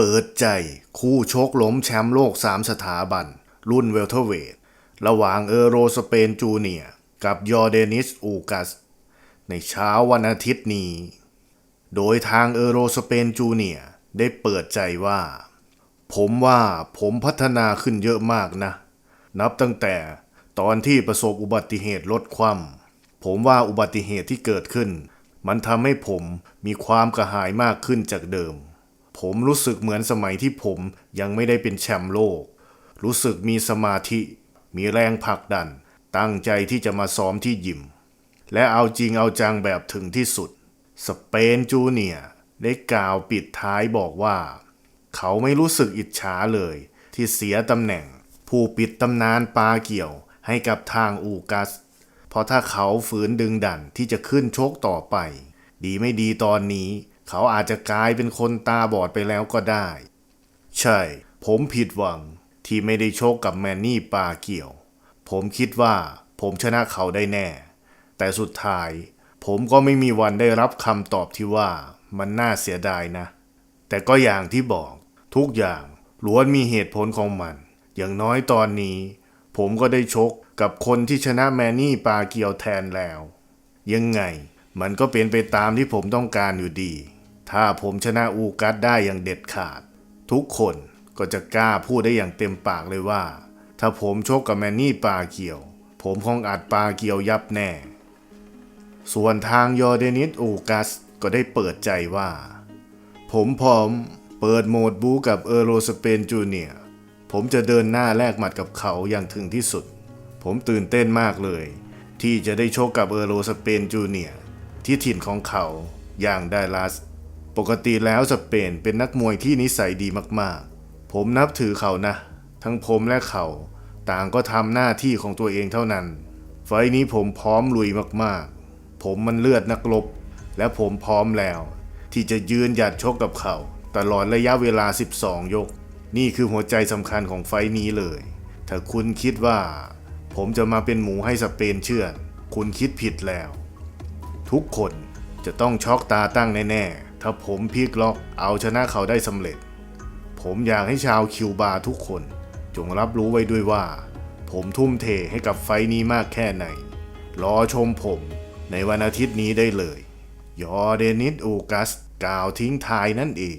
เปิดใจคู่ชกล้มแชมป์โลก 3 สถาบัน รุ่นเวลเทเวทระหว่างเออโรสเปนจูเนียกับยอร์เดนิสอูกัส ในเช้าวันอาทิตย์นี้ โดยทางเออโรสเปนจูเนียได้เปิดใจว่า ผมว่าผมพัฒนาขึ้นเยอะมากนะ นับตั้งแต่ตอนที่ประสบอุบัติเหตุรถคว่ำผมว่าอุบัติเหตุที่เกิดขึ้น มันทำให้ผมมีความกระหายมากขึ้นจากเดิม ผมรู้สึกเหมือนสมัยที่ผมยังไม่ได้เป็นแชมป์โลก รู้สึกมีสมาธิ มีแรงผลักดัน ตั้งใจที่จะมาซ้อมที่ยิม และเอาจริงเอาจังแบบถึงที่สุด สเปนจูเนียได้กล่าวปิดท้ายบอกว่า เขาไม่รู้สึกอิจฉาเลย ที่เสียตำแหน่ง ผู้ปิดตำนานปาเกี่ยวให้กับทางอูกัส เพราะถ้าเขาฝืนดึงดันที่จะขึ้นชกต่อไป ดีไม่ดีตอนนี้ เขาอาจจะกลายเป็นคนตาบอดไปแล้วก็ได้ ใช่ ผมผิดหวังที่ไม่ได้โชคกับแมนนี่ปาเกี่ยว ผมคิดว่าผมชนะเขาได้แน่ แต่สุดท้าย ผมก็ไม่มีวันได้รับคำตอบที่ว่ามันน่าเสียดายนะ แต่ก็อย่างที่บอก ทุกอย่างล้วนมีเหตุผลของมัน อย่างน้อยตอนนี้ ผมก็ได้ชกกับคนที่ชนะแมนนี่ปาเกียวแทนแล้ว ยังไงมันก็เป็นไปตามที่ผมต้องการอยู่ดี ถ้าผมชนะอูกัสได้อย่างเด็ดขาด ทุกคนก็จะกล้าพูดได้อย่างเต็มปากเลยว่า ถ้าผมชกกับแมนนี่ปาเกียว ผมคงอัดปาเกียวยับแน่ ส่วนทางยอร์เดนิสอูกัสก็ได้เปิดใจว่า ผมพร้อมเปิดโหมดบูกับเอโรสเปนจูเนียผมจะเดินหน้าแลกหมัดกับเขาอย่างถึงที่สุด ผมตื่นเต้นมากเลย ที่จะได้โชกกับเอโรสเปนจูเนียที่ถิ่นของเขาอย่างไดลัส ปกติแล้วสเปนเป็นนักมวยที่นิสัยดีมากๆ ผมนับถือเขานะ ทั้งผมและเขา ต่างก็ทำหน้าที่ของตัวเองเท่านั้น ไฟนี้ผมพร้อมลุยมากๆ ผมมันเลือดนักรบ และผมพร้อมแล้ว ที่จะยืนหยัดชกกับเขา ตลอดระยะเวลา 12 ยก นี่คือหัวใจสำคัญของไฟนี้เลย ถ้าคุณคิดว่า ผมจะมาเป็นหมูให้สเปนเชื่อคุณคิดผิดแล้ว ทุกคนจะต้องช็อกตาตั้งแน่ๆ ถ้าผมพลิกล็อกเอาชนะเขาได้สำเร็จ ผมอยากให้ชาวคิวบาทุกคน จงรับรู้ไว้ด้วยว่า ผมทุ่มเทให้กับไฟนี้มากแค่ไหน รอชมผมในวันอาทิตย์นี้ได้เลย ยอร์เดนิสอูกัสกล่าวทิ้งทายนั่นเอง